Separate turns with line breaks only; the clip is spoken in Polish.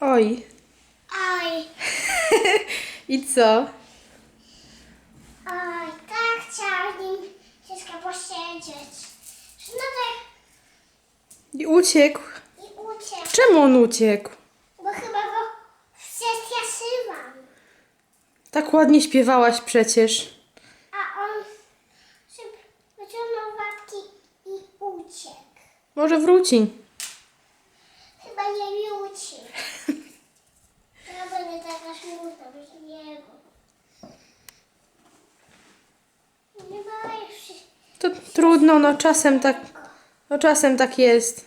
Oj.
Oj,
I co?
oj, tak chciałam nim wszystko posiedzieć. No tak
I uciekł.
i uciekł,
Czemu on uciekł?
bo chyba go przestraszyłam.
Tak ładnie śpiewałaś przecież.
A on szybko wyciągnął łapki i uciekł.
Może wróci.
Nie. Ja będę taka smutna bez niego. Nie się.
To trudno, no czasem tak, no czasem tak jest.